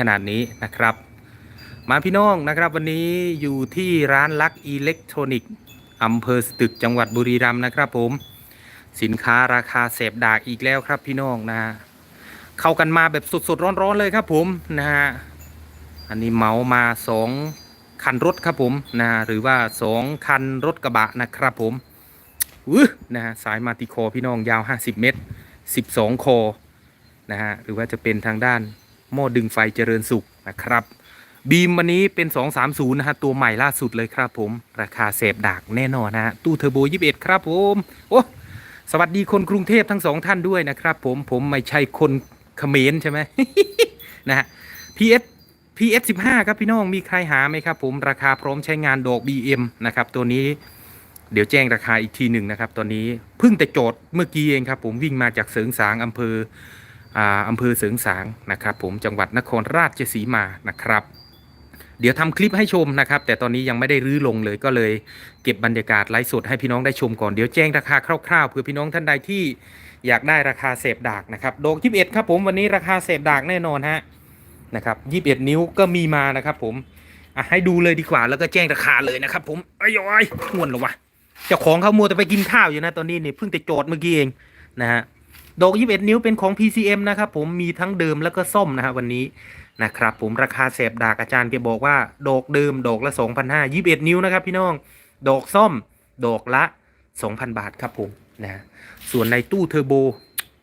ขนาดนี้นะครับ มาพี่น้องนะครับวันนี้อยู่ที่ร้านลักอิเล็กทรอนิกส์อำเภอสตึกจังหวัดบุรีรัมย์นะครับผม สินค้าราคาเสพดากอีกแล้วครับพี่น้องนะฮะเข้ากันมาแบบสดๆร้อนๆเลยครับผมนะฮะอันนี้เหมามาสองคันรถครับผมนะฮะหรือว่าสองคันรถกระบะนะครับผมอื้อนะฮะสายมาติโคพี่น้องยาว 50 เมตร 12โคนะฮะหรือว่าจะเป็นทางด้าน หม้อดึงไฟเจริญสุขนะครับบีมวันนี้เป็น 230 นะฮะ ตัวใหม่ล่าสุดเลยครับผม ราคาเสพดากแน่นอนนะฮะ ตู้เทอร์โบ 21 ครับผม โอ้สวัสดีคนกรุงเทพทั้งสองท่านด้วยนะครับผมผมไม่ใช่คนเขมรใช่ไหมนะฮะ PS PS 15ครับพี่น้องมีใครหาไหมครับผมราคาพร้อมใช้งานดอก BM นะครับ ตัวนี้เดี๋ยวแจ้งราคาอีกทีหนึ่งนะครับ ตอนนี้เพิ่งแต่โจทย์เมื่อกี้เองครับผมวิ่งมาจากเสริงสางอำเภอ อำเภอเสริงสางนะครับ ผมจังหวัดนครราชสีมานะครับ เดี๋ยวทำคลิปให้ชมนะครับ แต่ตอนนี้ยังไม่ได้รื้อลงเลยก็เลย เก็บบรรยากาศไลฟ์สดให้พี่น้องได้ชมก่อนเดี๋ยวแจ้งราคาคร่าวๆเพื่อพี่น้องท่านใดที่อยากได้ราคาเสพดากนะครับโดก21ครับผมวันนี้ราคาเสพดากแน่นอนฮะนะครับ21นิ้วก็มีมานะครับ ผมให้ดูเลยดีกว่าแล้วก็แจ้งราคาเลยนะครับ ผมอ้ยอ้ยง่วนหรอวะเจ้าของเขามัวแต่ไปกินข้าวอยู่นะตอนนี้เนี่ยเพิ่งแต่โจทย์เมื่อกี้เองนะฮะ โดก21 นิ้วเป็นของ PCM นะครับผมมีทั้งเดิมแล้วก็ส้มนะฮะวันนี้นะครับผมราคาเสพดากอาจารย์แกบอกว่า ดอกเดิมดอกละ 2,500 21 นิ้วนะครับพี่น้อง ดอกส้ม ดอกละ 2,000 บาทครับผมนะส่วนในตู้เทอร์โบ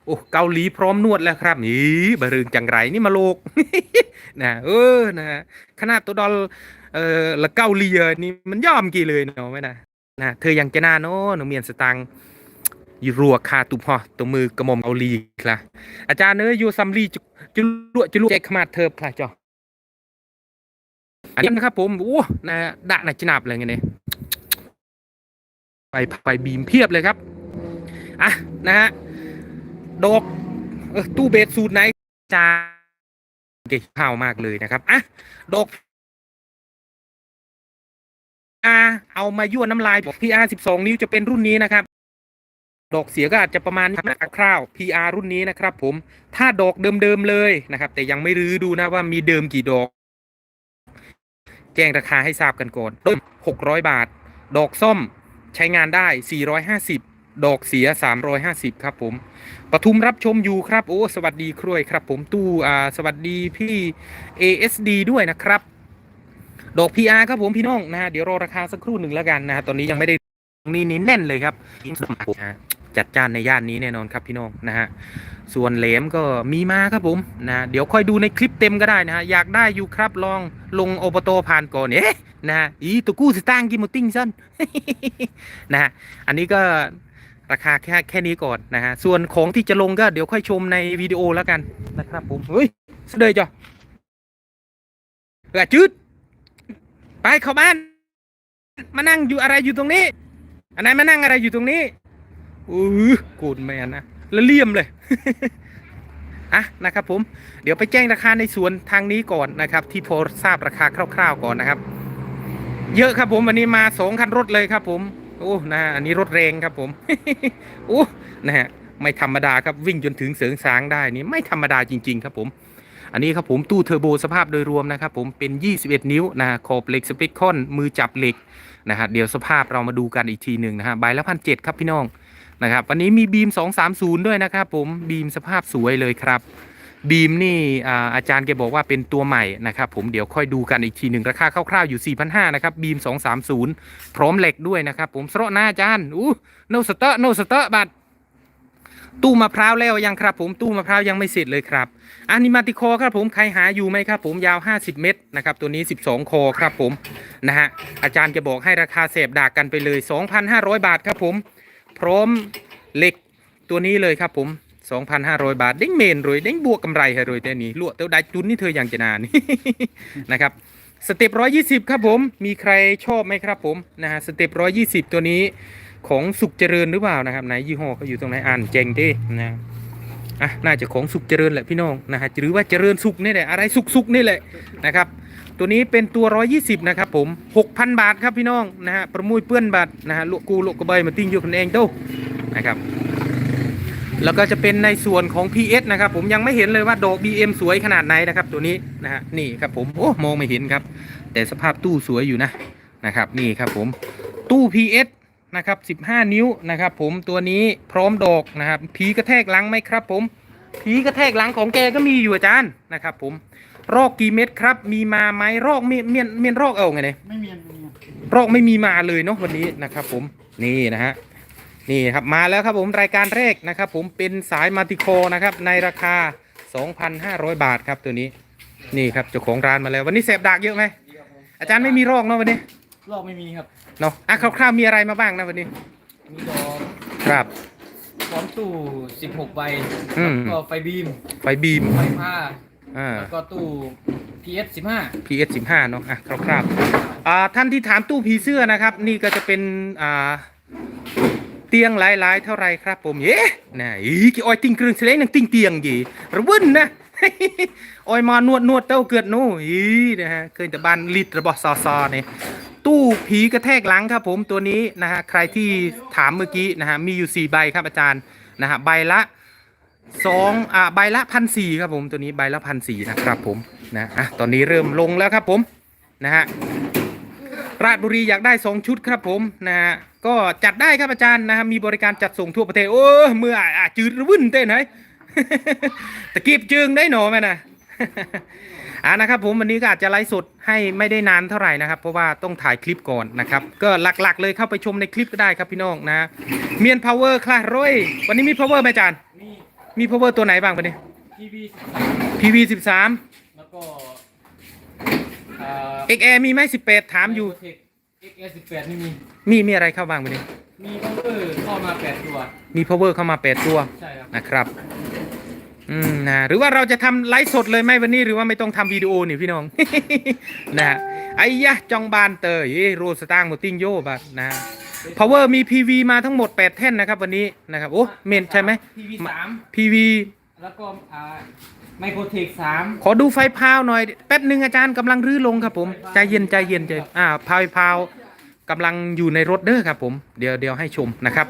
โอ้เกาหลีพร้อมนวดแล้วครับนี่บะรึงจังไรนี่มาโลกนะเออนะขนาดตัวดอลเออละเกาหลีเออนี่มันย่อมกี่เลยเนาะไหมนะนะเธอยังจะน่าโน้หนูเมียนสตังค์ ยู่รัวคาตุบหอตัวมือกระมอมเกาหลีครับอาจารย์เนยอยู่ซัมลีจุจุลุจุลุแจกขมาดเธอพลาจออันนี้นะครับผมโอ้นะดะนะจนาบเลยไงเนี่ยไปไปบีมเพียบเลยครับ อะ นะฮะดอกออตู้เบสสูตรไหนจ้าเก่งข้าวมากเลยนะครับ อะ ดอกอาเอามายั่วน้ำลายบอก PR 12นิ้วจะเป็นรุ่นนี้นะครับ ดอกเสียก็อาจจะประมาณคร่าว PR รุ่นนี้นะครับ ผมถ้าดอกเดิมๆเลยนะครับ แต่ยังไม่รื้อดูนะว่ามีเดิมกี่ดอก แจ้งราคาให้ทราบกันก่อนต้น600 บาท ดอกส้มใช้งานได้ 450 ดอกเสีย 350 ครับผมปทุมรับชมอยู่ครับโอ้สวัสดีครวยครับ ผมตู้อ่าสวัสดีพี่ ASD ด้วยนะครับ ดอก PR ครับผมพี่น้องนะฮะเดี๋ยวรอราคาสักครู่หนึ่งแล้วกันนะฮะตอนนี้ยังไม่ได้ตรงนี้นี่แน่นเลยครับ จัดจ้านในย่านนี้แน่นอนครับพี่น้องนะฮะส่วนเหลมก็มีมาครับผมนะเดี๋ยวค่อยดูในคลิปเต็มก็ได้นะฮะอยากได้อยู่ครับลองลงอบตผ่านก่อนเอ๊ะนะฮะอีตัวกู้สตางค์กิมติ้งซันนะฮะอันนี้ก็ราคาแค่แค่นี้ก่อนนะฮะส่วนของที่จะลงก็เดี๋ยวค่อยชมในวิดีโอแล้วกันนะครับผมเฮ้ยเสดยจ้ะเออจืดไปเข้าบ้าน มานั่งอยู่อะไรอยู่ตรงนี้ อันไหนมานั่งอะไรอยู่ตรงนี้ อือโกรธแมนนะแล้วเลี่ยมเลยอะนะครับผมเดี๋ยวไปแจ้งราคาในสวนทางนี้ก่อนนะครับ ที่พอทราบราคาคร่าวๆก่อนนะครับ เยอะครับผมวันนี้มาสองคันรถเลยครับผมโอ้นะอันนี้รถแรงครับผมโอ้นะฮะไม่ธรรมดาครับวิ่งจนถึงเสริงสางได้นี่ไม่ธรรมดาจริง ๆ ครับผม อันนี้ครับผมตู้เทอร์โบสภาพโดยรวมนะครับผมเป็น 21 นิ้วนะขอบเหล็กสเปคคอนมือจับเหล็กนะฮะเดี๋ยวสภาพเรามาดูกันอีกทีหนึ่งนะฮะใบละพันเจ็ดครับพี่น้อง นะครับ วันนี้มีบีม 230 ด้วยนะครับผมบีมสภาพสวยเลยครับ บีมนี่อาจารย์แกบอกว่าเป็นตัวใหม่นะครับผมเดี๋ยวค่อยดูกันอีกทีหนึ่งราคาคร่าวๆอยู่ 4,500นะครับบีม 230 พร้อมเหล็กด้วยนะครับผมสระหน้าอาจารย์อู้โนสเตอร์โนสเตอร์บัตรตู้มะพร้าวแล้วยังครับผมตู้มะพร้าวยังไม่เสร็จเลยครับอันนี้มาติโคครับผมใครหาอยู่ไหมครับผมยาว 50 เมตรนะครับตัวนี้ 12 คอครับผมนะฮะอาจารย์จะบอกให้ราคาเสพดากกันไปเลย 2,500 บาทครับผม พร้อมเหล็กตัวนี้เลยครับผม 2,500 บาทเด้งเมนรวยเด้งบวกกำไรฮะรวยแต่นี้ลวดเต้าได้จุนนี่เธออย่างจะนานนะครับสเต็ปร้อยี่สิบครับผม มีใครชอบไหมครับผมนะฮะสเต็ปร้อยี่สิบตัวนี้ของสุขเจริญหรือเปล่านะครับไหนยี่ห้อเขาอยู่ตรงไหนอ่านเจงดินะ อะน่าจะของสุขเจริญแหละพี่น้องนะฮะหรือว่าเจริญสุขนี่แหละอะไรสุขสุขนี่แหละนะครับตัวนี้เป็นตัว 120 นะครับผม 6,000 บาทครับพี่น้องนะฮะประมุยเปื้อนบาทนะฮะลวกกูลวกกระใบมาติ้งอยู่กันเองเต้านะครับแล้วก็จะเป็นในส่วนของ PS นะครับผมยังไม่เห็นเลยว่าดอก BM สวยขนาดไหนนะครับตัวนี้นะฮะนี่ครับผมโอ้มองไม่เห็นครับ แต่สภาพตู้สวยอยู่นะนะครับนี่ครับผมตู้ PS นะครับ15 นิ้วนะครับ ผมตัวนี้พร้อมดอกนะครับผีกระแทกหลังไหมครับ ผมผีกระแทกหลังของแกก็มีอยู่อาจารย์นะครับ ผมรอกกี่เม็ดครับ มีมาไหมรอกเมียนเมียนเมียนรอกเอาไงเนี่ยไม่มีไม่มีรอกไม่มีมาเลยเนาะวันนี้นะครับ ผมนี่นะฮะนี่ครับมาแล้วครับผมรายการแรกนะครับ ผมเป็นสายมาติโคนะครับ ในราคา 2,500 บาทครับตัวนี้นี่ครับเจ้าของร้านมาแล้ววันนี้เสพดักเยอะไหมอาจารย์ไม่มีรอกเนาะวันนี้ลอกไม่มีครับ เนาะอะคร่าวๆมีอะไรมาบ้างนะวันนี้ มีดอกครับ พร้อมตู้ 16 ใบอืม แล้วก็ไฟบีม ไฟบีมไฟผ้า อ่า แล้วก็ตู้ PS 15 PS 15เนาะอะคร่าวๆอ่าท่านที่ถามตู้ผีเสื้อนะครับ นี่ก็จะเป็นอ่าเตียงหลายๆเท่าไรครับผมเย้น่ะอีกี่ออยติงเครื่องเสลงนังติงเตียงยี่ระวุ่นนะ ออยมานวดนวดเต้าเกิดโน่อีนะฮะเคยแต่บ้านลิดระบอซอซอเนี่ย ตู้ผีกระแทกหลังครับผมตัวนี้นะฮะใครที่ถามเมื่อกี้นะฮะมีอยู่4ใบครับอาจารย์นะฮะใบละสองอ่าใบละพันสี่ครับผมตัวนี้ใบละพันสี่นะครับผมนะอะตอนนี้เริ่มลงแล้วครับผมนะฮะราชบุรีอยากได้ 2 ชุดครับผมนะฮะก็จัดได้ครับอาจารย์นะครับมีบริการจัดส่งทั่วประเทศโอ้เมื่ออะจืดวุ่นเต้นไหนตะกีบจึงได้หนอไหมนะ อ่านะครับผมวันนี้ก็อาจจะไลฟ์สดให้ไม่ได้นานเท่าไหร่นะครับ เพราะว่าต้องถ่ายคลิปก่อนนะครับ ก็หลักๆ เลยเข้าไปชมในคลิปก็ได้ครับพี่น้องนะเมียนพาวเวอร์คลาร้อยวันนี้มีพาวเวอร์ไหมอาจารย์มีมีพาวเวอร์ตัวไหนบ้างวันนี้ TV PV 13แล้วก็อ่า XR มีไหม18ถามอยู่ XS 18นี่มี มีมีอะไรเข้าบ้างวันนี้ มีคอมพิวเตอร์เข้ามา 8 ตัว มี power เข้ามา8ตัวใช่ครับนะครับ อืมนะหรือว่าเราจะทำไลฟ์สดเลยไหมวันนี้หรือว่าไม่ต้องทำวิดีโอนี่พี่น้องนะฮะไอ้ยะจองบานเตยเอ้โรสตางค์หมดติ้งโยบัดนะ power มี PV มาทั้งหมด 8 แท่นนะครับวันนี้นะครับโอ้เมนใช่ไหมทีวี PV 3แล้วก็อ่าไมโครเทค3ขอดูไฟพาวหน่อย แป๊บหนึ่งอาจารย์กำลังรื้อลงครับผม ใจเย็นใจเย็นใจอ่าพาวพาวกำลังอยู่ในรถเด้อครับผม เดี๋ยวเดี๋ยวให้ชมนะครับ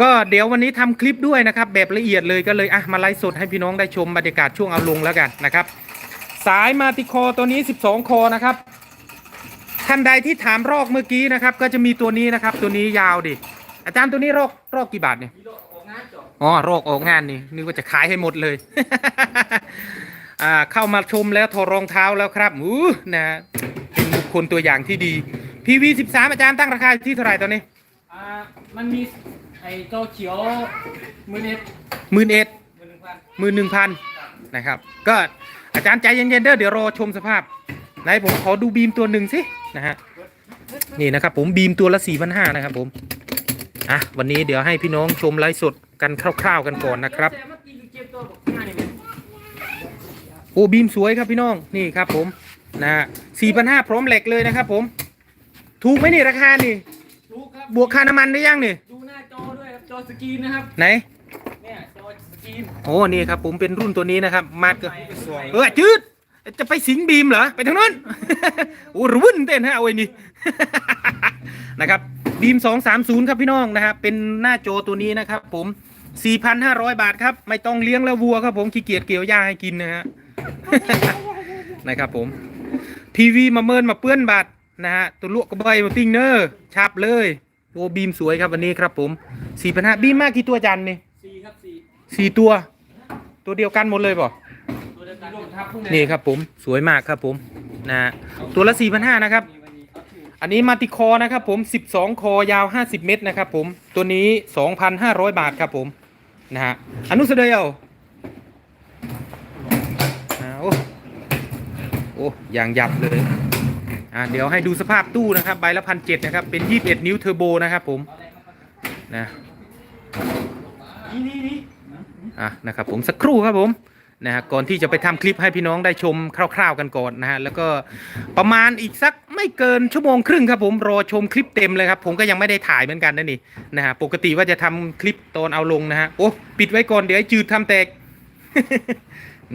ก็เดี๋ยววันนี้ทำคลิปด้วยนะครับ แบบละเอียดเลยก็เลยอะมาไลฟ์สดให้พี่น้องได้ชมบรรยากาศช่วงเอาลงแล้วกันนะครับ สายมาติคอตัวนี้ 12 คอนะครับ ท่านใดที่ถามรอกเมื่อกี้นะครับ ก็จะมีตัวนี้นะครับ ตัวนี้ยาวดิอาจารย์ตัวนี้รอกรอกกี่บาทเนี่ยอ๋อโรคออกงานนี่นึกว่าจะขายให้หมดเลยอ่าเข้ามาชมแล้วถอดรองเท้าแล้วครับอู้นะเป็นบุคคลตัวอย่างที่ดี PV 13อาจารย์ตั้งราคาที่เท่าไหร่ตอนนี้อ่ามันมี ไอ้เจ้าเขียวมือเน็ตหมื่นเอ็ดมือหนึ่งพันหมื่นหนึ่งพันนะครับ ก็อาจารย์ใจเย็นๆเด้อเดี๋ยวรอชมสภาพไหนผมขอดูบีมตัวหนึ่งสินะฮะนี่นะครับผมบีมตัวละ4 5 0 0นะครับผมอะวันนี้เดี๋ยวให้พี่น้องชมไลฟ์สดกันคร่าวๆกันก่อนนะครับ แต่เมื่อกี้คือเกมตัวบอกง่ายเลยโอ้บีมสวยครับพี่น้องนี่ครับผมนะฮะสี่พันห้าพร้อมเหล็กเลยนะครับผม ถูกไหมนี่ราคานี่ รู้ครับ บวกค่าน้ำมันได้ยังนี่ ดูหน้าจอด้วยครับจ อสกรีนนะครับ ไหน เนี่ยจอสกรีนโอ้นี่ครับ ผมเป็นรุ่นตัวนี้นะครับ มาดก็สวยเออจืด จะไปสิงบีมเหรอ ไปทางนั้น โอ้รุ่นเต้นฮะเอาไว้นี่ นะครับ บีม 230 ครับพี่น้องนะครับ เป็นหน้าโจอตัวนี้นะครับ ผม 4,500 บาทครับ ไม่ต้องเลี้ยงแล้ววัวครับผมขี้เกียจเกี่ยวหญ้าให้กินนะฮะ นะครับผม พีวีมาเมินมาเปื้อนบาทนะฮะ ตัวลวกกระใบมาติ้งเนอร์ชับเลย โอ้บีมสวยครับวันนี้ครับผมสี่พันห้าบีมมากกี่ตัวจันนี่สี่ครับสี่สี่ตัว ตัวเดียวกันหมดเลยเปล่ะตัวเดียวกันรวมทับพวกนี่ครับผมสวยมากครับผมนะฮะตัวละสี่พันห้านะครับมีวันนี้เอาถูกอันนี้มาติคอนะครับผม12คอยาว50เมตรนะครับผมตัวนี้2,500บาทครับผมนะฮะอนุสเดียวอ่าโอ้โอ้ยางยับเลย อ่าเดี๋ยวให้ดูสภาพตู้นะครับ ใบละพันเนะครับ เป็น21นิ้วเทอร์โบนะครับผมนะนี่นี่นี่อะนะครับผมสักครู่ครับผมนะฮะก่อนที่จะไปทำคลิปให้พี่น้องได้ชมคร่าว ๆกันก่อนนะฮะแล้วก็ประมาณอีกสักไม่เกินชั่วโมงครึ่งครับผมรอชมคลิปเต็มเลยครับผมก็ยังไม่ได้ถ่ายเหมือนกันนะนี่นะฮะปกติว่าจะทำคลิปตอนเอาลงนะฮะโอ้ปิดไว้ก่อนเดี๋ยวไอ้จืดทำแตก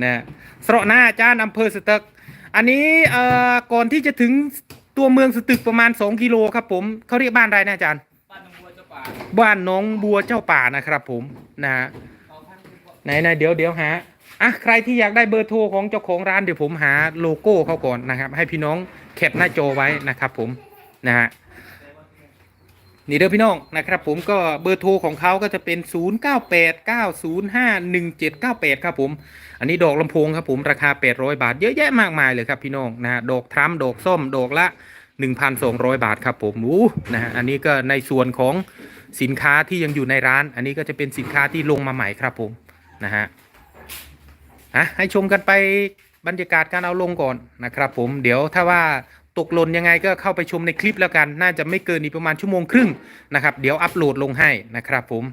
นะฮะสระหน้าอาจารย์อำเภอสตึก อันนี้เอ่อก่อนที่จะถึงตัวเมืองสตึกประมาณ 2 กิโลครับผมเขาเรียกบ้านอะไรนะอาจารย์ บ้านหนองบัวเจ้าป่าบ้านหน้องบัวเจ้าป่านะครับผมนะฮะเไหนไหนเดี๋ยวเดี๋ยวหาอะใครที่อยากได้เบอร์โทรของเจ้าของร้านเดี๋ยวผมหาโลโก้เขาก่อนนะครับ ให้พี่น้องแคปหน้าจอไว้นะครับผมนะฮะ นี่เด้อพี่น้องนะครับผมก็เบอร์โทรของเขาก็จะเป็น 0989051798 ครับผม อันนี้ดอกลำโพงครับผมราคา 800 บาท เยอะแยะมากมายเลยครับพี่น้องนะดอกทรัมดอกส้มดอกละ 1,200 บาทครับผมอู้นะอันนี้ก็ในส่วนของสินค้าที่ยังอยู่ในร้าน อันนี้ก็จะเป็นสินค้าที่ลงมาใหม่ครับผมนะฮะอะให้ชมกันไปบรรยากาศการเอาลงก่อนนะครับผมเดี๋ยวถ้าว่า ตกหล่นยังไงก็เข้าไปชมในคลิปแล้วกัน น่าจะไม่เกินอีกประมาณชั่วโมงครึ่งนะครับ เดี๋ยวอัปโหลดลงให้นะครับผม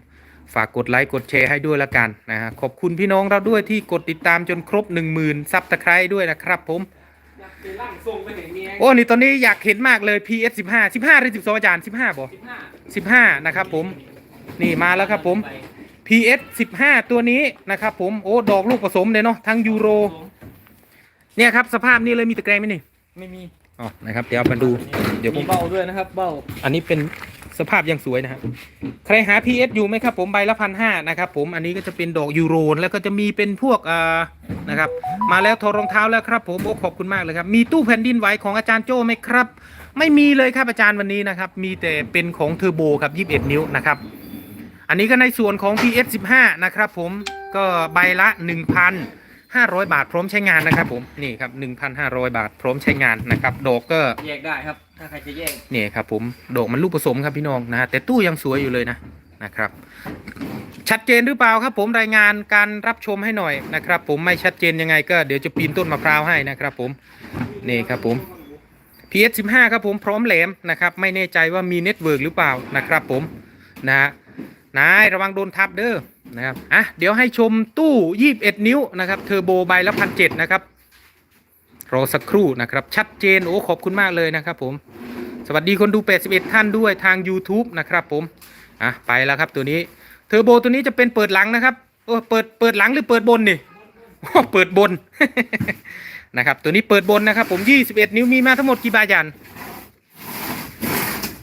ฝากกดไลค์กดแชร์ให้ด้วยละกันนะฮะขอบคุณพี่น้องเราด้วยที่กดติดตามจนครบ 10,000ซับตะไคร้ด้วยนะครับผม อยากเป็นร่างทรงไปไหนเมียโอ้นี่ตอนนี้อยากเห็นมากเลย PS 15 15หรือ12อาจารย์15บ่สิบห้า15นะครับผม นี่มาแล้วครับผม PS 15 ตัวนี้นะครับผม โอ้ดอกลูกผสมเลยเนาะทั้งยูโร เนี่ยครับสภาพนี้เลยมีตะแกรงไหมนี่ ไม่มี อ๋อนะครับ เดี๋ยวเอามาดู เดี๋ยวผมมีเบ้าด้วยนะครับเบ้าอันนี้เป็นสภาพยังสวยนะครับ ใครหา PS อยู่ไหมครับผมใบละพันห้านะครับผมอันนี้ก็จะเป็นดอกยูโรแล้วก็จะมีเป็นพวกอ่านะครับ มาแล้วถอดรองเท้าแล้วครับผมโอ้ขอบคุณมากเลยครับ มีตู้แผ่นดินไหวของอาจารย์โจ้ไหมครับ ไม่มีเลยครับอาจารย์วันนี้นะครับ มีแต่เป็นของเทอร์โบครับ 21 นิ้วนะครับ อันนี้ก็ในส่วนของ PS 15นะครับผมก็ใบละ 1,500 บาทพร้อมใช้งานนะครับผมนี่ครับ1,500 บาทพร้อมใช้งานนะครับดอกก็แยกได้ครับ ถ้าใครจะแยกนี่ครับผมดอกมันลูกผสมครับพี่น้องนะฮะแต่ตู้ยังสวยอยู่เลยนะนะครับ ชัดเจนหรือเปล่าครับ ผมรายงานการรับชมให้หน่อยนะครับ ผมไม่ชัดเจนยังไงก็เดี๋ยวจะปีนต้นมะพร้าวให้นะครับ ผมนี่ครับผม PS 15 ครับผมพร้อมแหลมนะครับไม่แน่ใจว่ามีเน็ตเวิร์กหรือเปล่านะครับ ผมนะฮะนายระวังโดนทับเด้อ นะครับ อะ เดี๋ยวให้ชมตู้ 21 นิ้วนะครับ เทอร์โบใบละพันเจ็ดนะครับ รอสักครู่นะครับ ชัดเจน โอ้ ขอบคุณมากเลยนะครับผม สวัสดีคนดู 81 ท่านด้วยทาง YouTube นะครับผม อะ ไปแล้วครับตัวนี้ เทอร์โบตัวนี้จะเป็นเปิดหลังนะครับโอ้เปิด เปิดหลังหรือเปิดบนนี่เปิดบน นะครับ ตัวนี้เปิดบนนะครับ ผม 21 นิ้วมีมาทั้งหมดกี่ใบยัน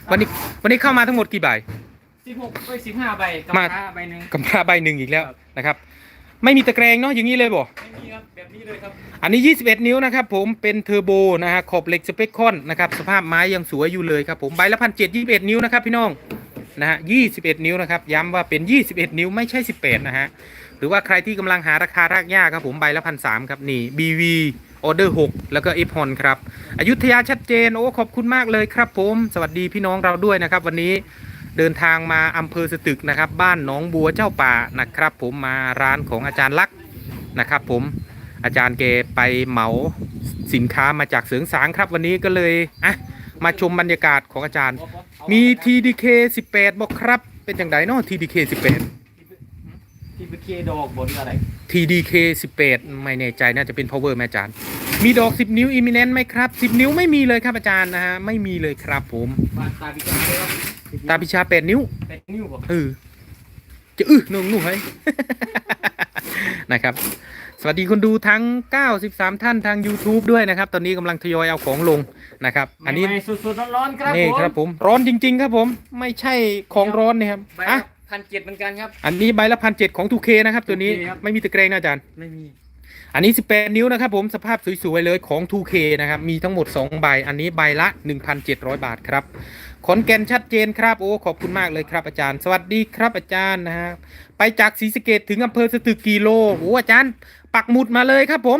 วันนี้ วันนี้เข้ามาทั้งหมดกี่ใบ สิบหกไปสิบห้าใบกับมาค้าใบหนึ่งกำพร้าใบหนึ่งอีกแล้วนะครับ ไม่มีตะแกรงเนาะอย่างนี้เลยบ่ ไม่มีครับแบบนี้เลยครับอันนี้ 21 นิ้วนะครับผมเป็นเทอร์โบนะฮะขอบเหล็กสเปคคอนนะครับสภาพไม้ยังสวยอยู่เลยครับผมใบละพันเจ็ดยี่สิบเอ็ดนิ้วนะครับพี่น้องนะฮะ21นิ้วนะครับย้ำว่าเป็น 21 นิ้วไม่ใช่ 18 นะฮะหรือว่าใครที่กำลังหาราคารากยากครับผมใบละพันสามครับนี่ BV ออเดอร์6แล้วก็ f อ o n ครับอยุธยาชัดเจนโอ้ขอบคุณมากเลยครับผม สวัสดีพี่น้องเราด้วยนะครับวันนี้ เดินทางมาอำเภอสตึกนะครับ บ้านหนองบัวเจ้าป่านะครับ ผมมาร้านของอาจารย์ลักษณ์นะครับ ผมอาจารย์เกไปเหมาสินค้ามาจากเสริงสางครับ วันนี้ก็เลยอะมาชมบรรยากาศของอาจารย์ มี TDK 18บอกครับ เป็นจังไดเนาะ TDK 18ที่ไปเคดอกบนอะไร TDK 18 ไม่แน่ใจน่าจะเป็น power แม่อาจารย์ มีดอก 10 นิ้ว imminent ไหมครับ 10 นิ้วไม่มีเลยครับอาจารย์นะฮะ ไม่มีเลยครับผมบ้านตาพิการเลยครับ ตาพิชา8นิ้วเป็นนิ้วบอกเออจะอื้อหนุ่งหนุ่งเฮ้ยนะครับ สวัสดีคนดูทั้ง 93 ท่านทาง YouTube ด้วยนะครับ ตอนนี้กำลังทยอยเอาของลงนะครับ อันนี้ใหม่ๆสดๆร้อนๆครับนี่ครับผม ร้อนจริง ๆ ครับผม ไม่ใช่ของร้อนนี่ครับใบอะ พันเจ็ดเหมือนกันครับ อันนี้ใบละพันเจ็ดของ 2K นะครับ ตัวนี้ 2K ครับ ไม่มีตะแกรงนะอาจารย์ ไม่มี อันนี้ 18 นิ้วนะครับผมสภาพสวยๆเลยของ 2K นะครับ มีทั้งหมด 2 ใบ อันนี้ใบละ 1,700 บาทครับ ขอนแก่นชัดเจนครับโอ้ขอบคุณมากเลยครับอาจารย์ สวัสดีครับอาจารย์นะฮะไปจากศรีสะเกดถึงอำเภอสตึกกิโลโอ้อาจารย์ ปักหมุดมาเลยครับผม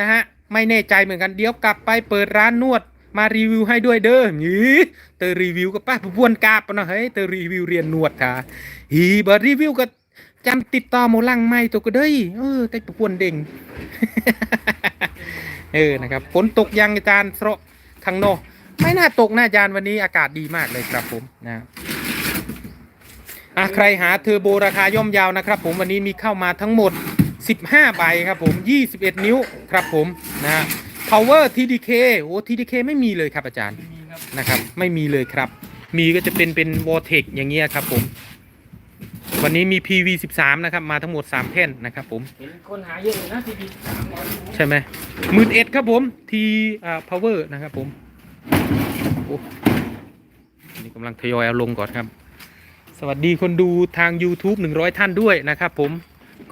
นะฮะไม่แน่ใจเหมือนกันเดี๋ยวกลับไปเปิดร้านนวดมารีวิวให้ด้วยเด้อนี่เตอรีวิวก็ป้าพวนกาบปนะเฮ้ยเตอรีวิวเรียนนวดค่ะฮีบรีวิวก็จำติดต่อโมลังไม่ตัวก็ได้ยเออแต่ปวนเด้งเออนะครับฝนตกยังอาจารย์เสราะข้างนอก ไม่น่าตกนะอาจารย์วันนี้อากาศดีมากเลยครับผมนะอะใครหาเทอร์โบราคาย่อมเยาวนะครับ ผมวันนี้มีเข้ามาทั้งหมด 15 ใบครับผม 21 นิ้วครับผมนะฮะ power TDK โอ้ TDK ไม่มีเลยครับอาจารย์ไม่มีครับนะครับ ไม่มีเลยครับ มีก็จะเป็นเป็น Vortex อย่างเงี้ยครับผม วันนี้มี PV 13นะครับ มาทั้งหมด 3แผ่นนะครับผมเห็นคนหาเยอะเลยนะทีดีสามร้อยใช่ไหมหมื่นเอ็ดครับผมทีอ่า power นะครับผมโอ้อั นนี่กำลังทยอยเอาลงก่อนครับ สวัสดีคนดูทาง YouTube 100 ท่านด้วยนะครับ ผม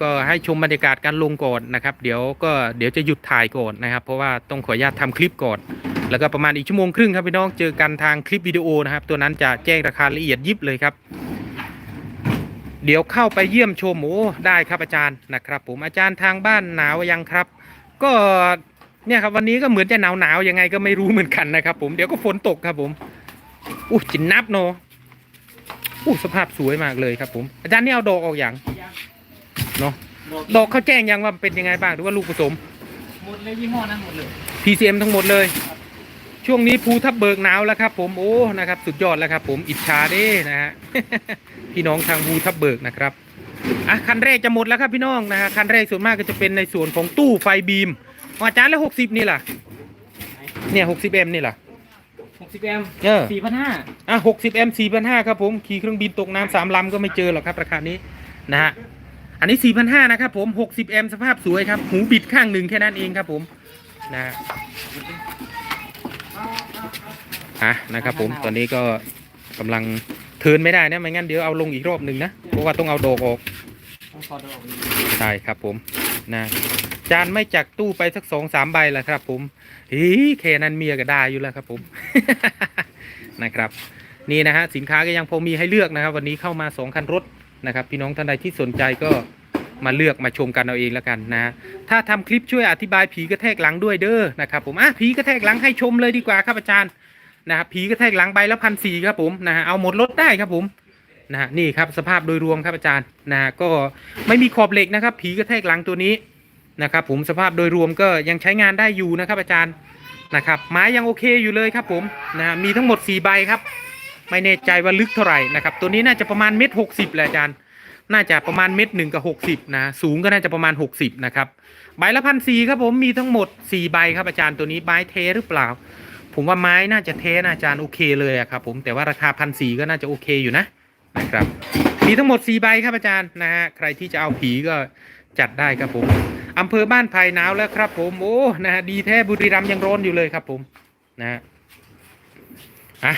ก็ให้ชมบรรยากาศการลงก่อนนะครับ เดี๋ยวก็เดี๋ยวจะหยุดถ่ายก่อนนะครับ เพราะว่าต้องขออนุญาตทำคลิปก่อน แล้วก็ประมาณอีกชั่วโมงครึ่งครับพี่น้องเจอกันทางคลิปวิดีโอนะครับ ตัวนั้นจะแจ้งราคาละเอียดยิบเลยครับ เดี๋ยวเข้าไปเยี่ยมชมโอ้ได้ครับอาจารย์นะครับ ผมอาจารย์ทางบ้านหนาวยังครับ ก็ เนี่ยครับวันนี้ก็เหมือนจะหนาวหนาวๆยังไงก็ไม่รู้เหมือนกันนะครับ ผมเดี๋ยวก็ฝนตกครับผมอู้จินนับเนาะอู้สภาพสวยมากเลยครับ ผม อาจารย์นี่เอาดอกออกอย่างยังเนาะดอกดอกเขาแจ้งยังว่าเป็นยังไงบ้างหรือว่าลูกผสมหมดเลยยี่ห้อนั้นหมดเลย PCM ทั้งหมดเลย ช่วงนี้ภูทับเบิกหนาวแล้วครับ ผมโอ้นะครับ สุดยอดแล้วครับ ผมอิจฉาเด้นะฮะพี่น้องทางภูทับเบิกนะครับอะคันแรกจะหมดแล้วครับพี่น้องนะฮะคันแรกส่วนมากก็จะเป็นในส่วนของตู้ไฟบีม อ๋ออาจารย์แล้วหกสิบนี่ล่ะ เนี่ยหกสิบเอ็มนี่ล่ะหกสิบแอมเออสี่พันห้าอะหกสิบเอ็มสี่พันห้าครับผม ขี่เครื่องบินตกน้ำสามลำก็ไม่เจอหรอกครับราคานี้นะฮะ อันนี้สี่พันห้านะครับผมหกสิบเอ็มสภาพสวยครับ หูบิดข้างหนึ่งแค่นั้นเองครับผม นะฮะอะนะครับผมตอนนี้ก็กำลังเทิร์นไม่ได้นะไม่งั้นเดี๋ยวเอาลงอีกรอบหนึ่งนะ เพราะว่าต้องเอาดอกออกต้องขอดอกนี้ใช่ครับผม นะจานไม่จากตู้ไปสักสองสามใบแหละครับ ผมฮีแค่นั้นเมียก็ได้อยู่แล้วครับผมนะครับ นี่นะฮะสินค้าก็ยังพอมีให้เลือกนะครับ วันนี้เข้ามาสองคันรถนะครับ พี่น้องท่านใดที่สนใจก็มาเลือกมาชมกันเอาเองแล้วกันนะ ถ้าทำคลิปช่วยอธิบายผีกระแทกหลังด้วยเด้อนะครับผมอะผีกระแทกหลังให้ชมเลยดีกว่าครับอาจารย์นะครับผีกระแทกหลังใบละพันสี่ครับผมนะฮะเอาหมดรถได้ครับผม นะฮะนี่ครับสภาพโดยรวมครับอาจารย์นะฮะก็ไม่มีขอบเหล็กนะครับ ผีกระแทกหลังตัวนี้นะครับผมสภาพโดยรวมก็ยังใช้งานได้อยู่นะครับอาจารย์นะครับไม้ยังโอเคอยู่เลยครับผมนะฮะมีทั้งหมด 4 ใบครับ ไม่แน่ใจว่าลึกเท่าไหร่นะครับตัวนี้น่าจะประมาณเม็ดหกสิบแหละอาจารย์ น่าจะประมาณเม็ดหนึ่งกับหกสิบนะสูงก็น่าจะประมาณ 60นะครับใบละพันสี่ครับผมมีทั้งหมด 4 ใบครับอาจารย์ตัวนี้ไม้เทหรือเปล่า ผมว่าไม้น่าจะเทนะอาจารย์โอเคเลยครับผมแต่ว่าราคาพันสีก็น่าจะโอเคอยู่นะ นะครับ มีทั้งหมด 4 ใบครับอาจารย์นะฮะใครที่จะเอาผีก็จัดได้ครับผมอำเภอบ้านไผ่หนาวแล้วครับ ผมโอ้นะฮะดีแท้บุรีรัมย์ยังร้อนอยู่เลยครับผมนะฮะอะ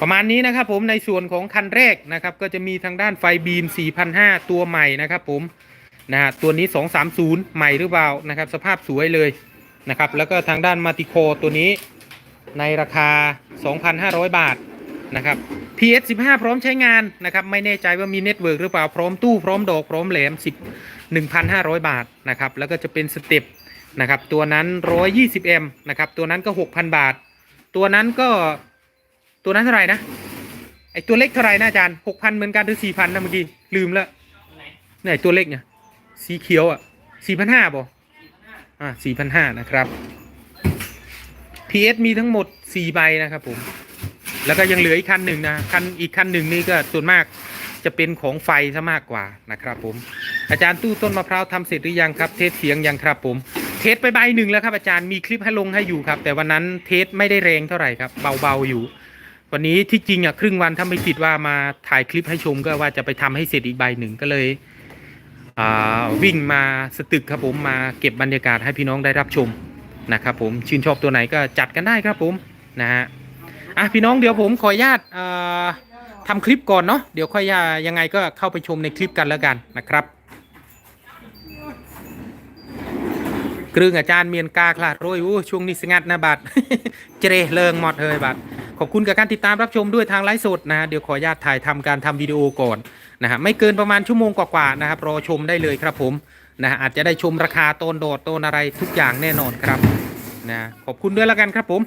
ประมาณนี้นะครับผมในส่วนของคันแรกนะครับก็จะมีทางด้านไฟบีม 4,500 ตัวใหม่นะครับผมนะฮะตัวนี้ 230 ใหม่หรือเปล่านะครับ สภาพสวยเลยนะครับ แล้วก็ทางด้านมาติโคตัวนี้ในราคา 2,500 บาท นะครับ PS 15 พร้อมใช้งานนะครับ ไม่แน่ใจว่ามีเน็ตเวิร์กหรือเปล่า พร้อมตู้พร้อมดอกพร้อมแหลม 10 1,500 บาทนะครับ แล้วก็จะเป็นสเต็ปนะครับ ตัวนั้น 120M นะครับ ตัวนั้นก็ 6,000 บาท ตัวนั้นก็ตัวนั้นเท่าไหร่นะ ไอตัวเล็กเท่าไหร่นะอาจารย์ 6,000 เหมือนกันหรือ 4,000นะเมื่อกี้ ลืมแล้วไหนเนี่ยตัวเล็กเนี่ยสีเขียวอะ 4,500บ่อ่า4,500นะครับ PS มีทั้งหมด 4 ใบนะครับผม แล้วก็ยังเหลืออีกคันหนึ่งนะคันอีกคันหนึ่งนี่ก็ส่วนมากจะเป็นของไฟซะมากกว่านะครับผม อาจารย์ตู้ต้นมะพร้าวทำเสร็จหรือยังครับ เทสเสียงยังครับผม เทสไปใบหนึ่งแล้วครับอาจารย์มีคลิปให้ลงให้อยู่ครับ แต่วันนั้นเทสไม่ได้แรงเท่าไหร่ครับ เบาๆอยู่ วันนี้ที่จริงอะครึ่งวันถ้าไม่ผิดว่ามาถ่ายคลิปให้ชมก็ว่าจะไปทำให้เสร็จอีกใบหนึ่งก็เลยวิ่งมาสตึกครับผมมาเก็บบรรยากาศให้พี่น้องได้รับชมนะครับผมชื่นชอบตัวไหนก็จัดกันได้ครับผมนะฮะ อะพี่น้องเดี๋ยวผมขออนุญาตอ่าทำคลิปก่อนเนาะเดี๋ยวค่อยยังไงก็เข้าไปชมในคลิปกันแล้วกันนะครับกรึงอาจารย์เมียนกาคลาดโรยอู้ช่วงนี้สงัดนะบัดเจเรเลิงหมดเลยบัดขอบคุณกับการติดตามรับชมด้วยทางไลฟ์สดนะฮะเดี๋ยวขออนุญาตถ่ายทำการทำวิดีโอก่อนนะฮะไม่เกินประมาณชั่วโมงกว่าๆนะครับรอชมได้เลยครับผมนะฮะอาจจะได้ชมราคาโตนโดดโตนอะไรทุกอย่างแน่นอนครับนะขอบคุณด้วยแล้วกันครับผม